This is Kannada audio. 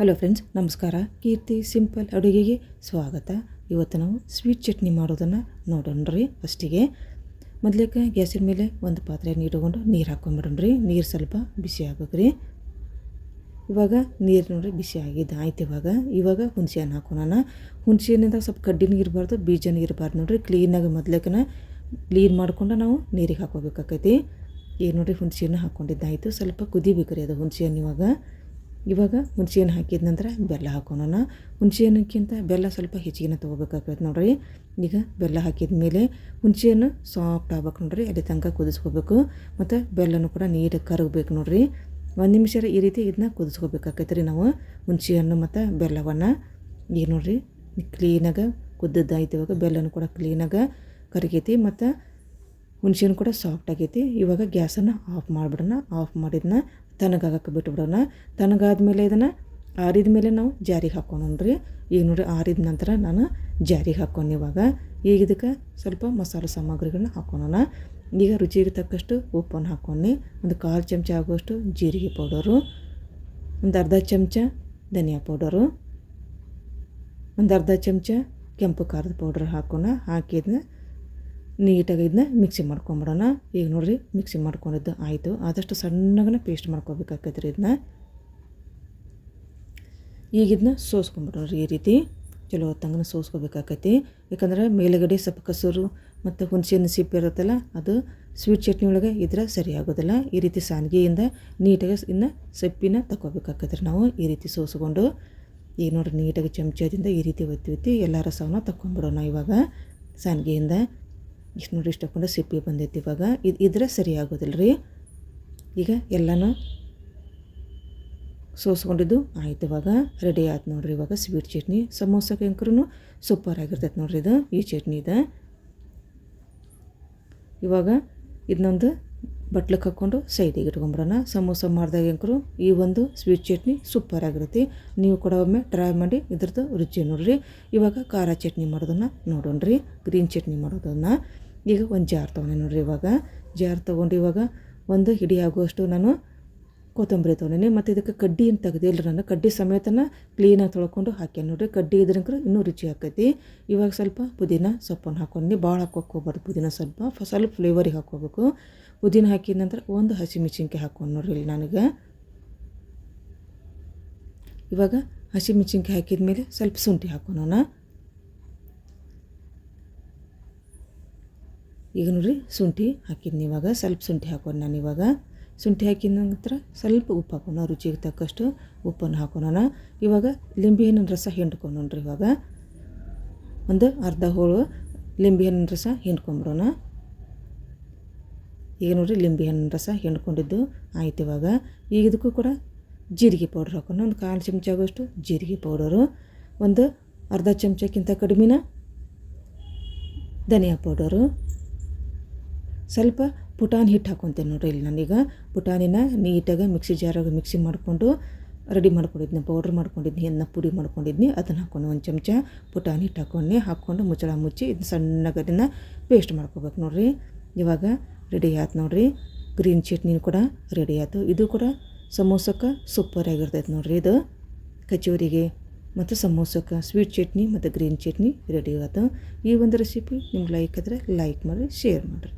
ಹಲೋ ಫ್ರೆಂಡ್ಸ್ ನಮಸ್ಕಾರ. ಕೀರ್ತಿ ಸಿಂಪಲ್ ಅಡುಗೆಗೆ ಸ್ವಾಗತ. ಇವತ್ತು ನಾವು ಸ್ವೀಟ್ ಚಟ್ನಿ ಮಾಡೋದನ್ನು ನೋಡೋಣ ರೀ ಫಸ್ಟಿಗೆ ಮೊದಲೇಕ ಗ್ಯಾಸಿನ ಮೇಲೆ ಒಂದು ಪಾತ್ರೆ ನೀರು ಇಟ್ಕೊಂಡು ರೀ. ನೀರು ಸ್ವಲ್ಪ ಬಿಸಿ ಆಗ್ಬೇಕ್ರಿ ಇವಾಗ ನೀರು ನೋಡಿರಿ ಬಿಸಿ ಆಗಿದ್ದು ಆಯ್ತು ಇವಾಗ. ಇವಾಗ ಹುಣಸೆ ಹಣ್ಣು ಹಾಕೋಣ ಹುಣಸೆ ಹಣ್ಣಿಂದ ಸ್ವಲ್ಪ ಕಡ್ಡಿನೂ ಇರಬಾರ್ದು ಬೀಜನೂ ಇರಬಾರ್ದು ನೋಡಿರಿ. ಕ್ಲೀನಾಗಿ ಮೊದ್ಲೇಕನ ಕ್ಲೀನ್ ಮಾಡ್ಕೊಂಡು ನಾವು ನೀರಿಗೆ ಹಾಕೋಬೇಕಾಕೈತಿ ಈಗ ನೋಡ್ರಿ ಹುಣಸೆ ಹಣ್ಣು ಹಾಕ್ಕೊಂಡಿದ್ದಾಯಿತು ಸ್ವಲ್ಪ ಕುದಿಬೇಕು ರೀ ಅದು ಹುಣಸೆ ಹಣ್ಣು ಇವಾಗ. ಇವಾಗ ಹುಣಸೆ ಹಣ್ಣು ಹಾಕಿದ ನಂತರ ಬೆಲ್ಲ ಹಾಕೋಣ ಹುಣಸೆ ಹಣ್ಣಕ್ಕಿಂತ ಬೆಲ್ಲ ಸ್ವಲ್ಪ ಹೆಚ್ಚಿಗೆನ ತೊಗೋಬೇಕಾಗ್ತದೆ ನೋಡ್ರಿ. ಈಗ ಬೆಲ್ಲ ಹಾಕಿದ ಮೇಲೆ ಹುಣಸೆ ಹಣ್ಣು ಸಾಫ್ಟ್ ಆಗ್ಬೇಕು ನೋಡ್ರಿ, ಅಲ್ಲಿ ತನಕ ಕುದಿಸ್ಕೋಬೇಕು. ಮತ್ತು ಬೆಲ್ಲನೂ ಕೂಡ ನೀರು ಕರಗಬೇಕು ನೋಡ್ರಿ. ಒಂದು ನಿಮಿಷ ಈ ರೀತಿ ಇದನ್ನ ಕುದಿಸ್ಕೋಬೇಕಾಗೈತೆ ರೀ ನಾವು ಹುಣಸೆ ಹಣ್ಣು ಮತ್ತು ಬೆಲ್ಲವನ್ನು. ಈಗ ನೋಡ್ರಿ ಕ್ಲೀನಾಗ ಕುದ್ದದ್ದಾಯ್ತು ಇವಾಗ, ಬೆಲ್ಲನೂ ಕೂಡ ಕ್ಲೀನಾಗ ಕರಗೈತಿ ಮತ್ತು ಹುಣ್ಸೆಹಣ್ಣು ಕೂಡ ಸಾಫ್ಟ್ ಆಗೈತಿ. ಇವಾಗ ಗ್ಯಾಸನ್ನು ಆಫ್ ಮಾಡಿಬಿಡೋಣ ಆಫ್ ಮಾಡಿದ್ನ ತನಗಾಗಕ್ಕೆ ಬಿಟ್ಬಿಡೋಣ. ತನಗಾದ್ಮೇಲೆ ಇದನ್ನು ಆರಿದ ಮೇಲೆ ನಾವು ಜಾರಿಗೆ ರೀ. ಈಗ ನೋಡಿ ಆರಿದ ನಂತರ ನಾನು ಜಾರಿಗೆ ಹಾಕ್ಕೊಂಡು ಇವಾಗ. ಈಗ ಇದಕ್ಕೆ ಸ್ವಲ್ಪ ಮಸಾಲೆ ಸಾಮಗ್ರಿಗಳನ್ನ ಹಾಕೋಣ ಈಗ ರುಚಿಗೆ ತಕ್ಕಷ್ಟು ಉಪ್ಪನ್ನು ಹಾಕ್ಕೊಂಡು ಒಂದು ಕಾಲು ಚಮಚ ಆಗುವಷ್ಟು ಜೀರಿಗೆ ಪೌಡರು, ಒಂದು ಅರ್ಧ ಚಮಚ ಧನಿಯಾ ಪೌಡರು, ಒಂದು ಅರ್ಧ ಚಮಚ ಕೆಂಪು ಖಾರದ ಪೌಡರ್ ಹಾಕೋಣ. ಹಾಕಿದ್ನ ನೀಟಾಗಿ ಇದನ್ನ ಮಿಕ್ಸಿ ಮಾಡ್ಕೊಂಬಿಡೋಣ. ಈಗ ನೋಡಿರಿ ಮಿಕ್ಸಿ ಮಾಡ್ಕೊಂಡಿದ್ದು ಆಯಿತು. ಆದಷ್ಟು ಸಣ್ಣಗನ ಪೇಸ್ಟ್ ಮಾಡ್ಕೋಬೇಕಾಗತ್ತೆ ರೀ ಇದನ್ನ. ಈಗ ಇದನ್ನ ಸೋಸ್ಕೊಂಬಿಡೋಣ ಈ ರೀತಿ. ಚಲೋ ಹೊತ್ತಂಗನ ಸೋಸ್ಕೋಬೇಕಾಕೈತಿ. ಯಾಕಂದ್ರೆ ಮೇಲುಗಡೆ ಸ್ವಲ್ಪ ಕಸೂರು ಮತ್ತು ಹುಣಸೆಹಣ್ಣು ಸಿಪ್ಪೆ ಇರುತ್ತಲ್ಲ, ಅದು ಸ್ವೀಟ್ ಚಟ್ನಿ ಒಳಗೆ ಇದ್ರೆ ಸರಿ ಆಗೋದಿಲ್ಲ. ಈ ರೀತಿ ಸಾನ್ಗಿಯಿಂದ ನೀಟಾಗಿ ಇನ್ನು ಸೊಪ್ಪಿನ ತಗೋಬೇಕಾಕೈತ್ರಿ ನಾವು ಈ ರೀತಿ ಸೋಸ್ಕೊಂಡು. ಈಗ ನೋಡಿರಿ, ನೀಟಾಗಿ ಚಮಚದಿಂದ ಈ ರೀತಿ ಒತ್ತಿ ಒತ್ತಿ ಎಲ್ಲ ರಸವನ್ನು ತಗೊಂಡ್ಬಿಡೋಣ ಇವಾಗ ಸಾನ್ಗಿಯಿಂದ. ಇಷ್ಟು ನೋಡಿ ಇಷ್ಟಕೊಂಡು ಸಿಪ್ಪಿ ಬಂದೈತಿ ಇವಾಗ. ಇದು ಇದ್ರೆ ಸರಿ ಆಗೋದಿಲ್ಲ ರೀ ಈಗ ಎಲ್ಲನೂ ಸೋಸ್ಕೊಂಡಿದ್ದು ಆಯ್ತು ಇವಾಗ. ರೆಡಿ ಆಯ್ತು ನೋಡಿರಿ ಇವಾಗ ಸ್ವೀಟ್ ಚಟ್ನಿ. ಸಮೋಸಕ್ಕೆ ಅಂಕರೂ ಸೂಪರ್ ಆಗಿರ್ತೈತೆ ನೋಡಿರಿ ಇದು. ಈ ಚಟ್ನಿ ಇದೆ ಇವಾಗ ಇದನ್ನೊಂದು ಬಟ್ಲಕ್ಕೆ ಹಾಕ್ಕೊಂಡು ಸೈಡಿಗೆ ಇಟ್ಕೊಂಬಿಡೋಣ. ಸಮೋಸ ಮಾಡಿದಾಗ ಅಂಕರು ಈ ಒಂದು ಸ್ವೀಟ್ ಚಟ್ನಿ ಸೂಪರ್ ಆಗಿರುತ್ತೆ. ನೀವು ಕೂಡ ಒಮ್ಮೆ ಟ್ರೈ ಮಾಡಿ ಇದ್ರದ್ದು ರುಚಿ ನೋಡ್ರಿ. ಇವಾಗ ಖಾರ ಚಟ್ನಿ ಮಾಡೋದನ್ನು ನೋಡೋಣ್ರಿ. ಗ್ರೀನ್ ಚಟ್ನಿ ಮಾಡೋದನ್ನು. ಈಗ ಒಂದು ಜಾರ್ ತೊಗೊಂಡೆ ನೋಡಿರಿ ಇವಾಗ. ಜಾರ್ ತೊಗೊಂಡು ಇವಾಗ ಒಂದು ಹಿಡಿ ಆಗುವಷ್ಟು ನಾನು ಕೊತ್ತಂಬರಿ ತೊಗೊಂಡಿನಿ. ಮತ್ತು ಇದಕ್ಕೆ ಕಡ್ಡಿ ಏನು ತೆಗೆದಿಲ್ಲ ನಾನು. ಕಡ್ಡಿ ಸಮೇತನ ಕ್ಲೀನಾಗಿ ತೊಳ್ಕೊಂಡು ಹಾಕ್ಯಾನ ನೋಡಿರಿ. ಕಡ್ಡಿ ಇದ್ರಂಕ್ರೆ ಇನ್ನೂ ರುಚಿ ಆಕೈತಿ. ಇವಾಗ ಸ್ವಲ್ಪ ಪುದೀನ ಸೊಪ್ಪನ್ನು ಹಾಕೊಂಡು ಭಾಳ ಹಾಕೋಕೆ ಹೋಗ್ಬಾರ್ದು ಪುದೀನ ಸ್ವಲ್ಪ. ಸ್ವಲ್ಪ ಫ್ಲೇವರಿಗೆ ಹಾಕ್ಕೋಬೇಕು. ಪುದೀನ ಹಾಕಿದ ನಂತರ ಒಂದು ಹಸಿಮೆಣ್ಸಿನ್ಕಾಯಿ ಹಾಕೊಂಡು ನೋಡ್ರಿ ಇಲ್ಲಿ ನನಗೆ. ಇವಾಗ ಹಸಿಮೆಣ್ಸಿನ್ಕಾಯಿ ಹಾಕಿದ ಮೇಲೆ ಸ್ವಲ್ಪ ಶುಂಠಿ ಹಾಕೋಣ ಈಗ ನೋಡ್ರಿ ಶುಂಠಿ ಹಾಕಿದ್ನಿ ಇವಾಗ ಸ್ವಲ್ಪ ಶುಂಠಿ ಹಾಕೋಣ ನಾನು ಇವಾಗ. ಶುಂಠಿ ಹಾಕಿದ ನಂತರ ಸ್ವಲ್ಪ ಉಪ್ಪು ಹಾಕೋಣ, ರುಚಿಗೆ ತಕ್ಕಷ್ಟು ಉಪ್ಪನ್ನು ಹಾಕೋಣ ಇವಾಗ ಲಿಂಬೆ ಹಣ್ಣಿನ ರಸ ಹಿಂಡ್ಕೊಂಡ್ರಿ ಇವಾಗ. ಒಂದು ಅರ್ಧ ಹೋಳು ಲಿಂಬೆ ಹಣ್ಣಿನ ರಸ ಹಿಂಡ್ಕೊಂಬಿಡೋಣ ಈಗ ನೋಡಿರಿ ಲಿಂಬೆ ಹಣ್ಣಿನ ರಸ ಹೆಣ್ಕೊಂಡಿದ್ದು ಆಯ್ತು ಇವಾಗ. ಈಗ ಇದಕ್ಕೂ ಕೂಡ ಜೀರಿಗೆ ಪೌಡ್ರ್ ಹಾಕೊಂಡು ಒಂದು ಕಾಲು ಚಮಚ ಆಗೋಷ್ಟು ಜೀರಿಗೆ ಪೌಡರು ಒಂದು ಅರ್ಧ ಚಮಚಕ್ಕಿಂತ ಕಡಿಮೆನ ಧನಿಯಾ ಪೌಡರು ಸ್ವಲ್ಪ ಪುಟಾಣಿ ಹಿಟ್ಟು ಹಾಕೊತೇನೆ ನೋಡಿರಿ ಇಲ್ಲಿ ನಾನೀಗ. ಪುಟಾಣಿನ ನೀಟಾಗಿ ಮಿಕ್ಸಿ ಜಾರಾಗ ಮಿಕ್ಸಿ ಮಾಡಿಕೊಂಡು ರೆಡಿ ಮಾಡ್ಕೊಂಡಿದ್ನಿ ಪೌಡ್ರ್ ಮಾಡ್ಕೊಂಡಿದ್ನಿ ಎನ್ನ ಪುಡಿ ಮಾಡ್ಕೊಂಡಿದ್ನಿ. ಅದನ್ನು ಹಾಕೊಂಡು ಒಂದು ಚಮಚ ಪುಟಾಣಿ ಹಿಟ್ಟು ಹಾಕೊಂಡು ಹಾಕ್ಕೊಂಡು ಮುಚ್ಚಳ ಮುಚ್ಚಿ ಇದನ್ನ ಸಣ್ಣಗದನ್ನು ಪೇಸ್ಟ್ ಮಾಡ್ಕೋಬೇಕು ನೋಡಿರಿ. ಇವಾಗ ರೆಡಿ ಆಯ್ತು ನೋಡಿರಿ. ಗ್ರೀನ್ ಚಟ್ನಿ ಕೂಡ ರೆಡಿ ಆಯ್ತು. ಇದು ಕೂಡ ಸಮೋಸಕ್ಕೆ ಸೂಪರ್ ಆಗಿರ್ತೈತೆ ನೋಡಿರಿ ಇದು. ಕಚೋರಿಗೆ ಮತ್ತು ಸಮೋಸಕ್ಕೆ ಸ್ವೀಟ್ ಚಟ್ನಿ ಮತ್ತು ಗ್ರೀನ್ ಚಟ್ನಿ ರೆಡಿ ಆಯ್ತು. ಈ ಒಂದು ರೆಸಿಪಿ ನಿಮ್ಗೆ ಲೈಕ್ ಆದರೆ ಲೈಕ್ ಮಾಡಿರಿ ಶೇರ್ ಮಾಡಿರಿ.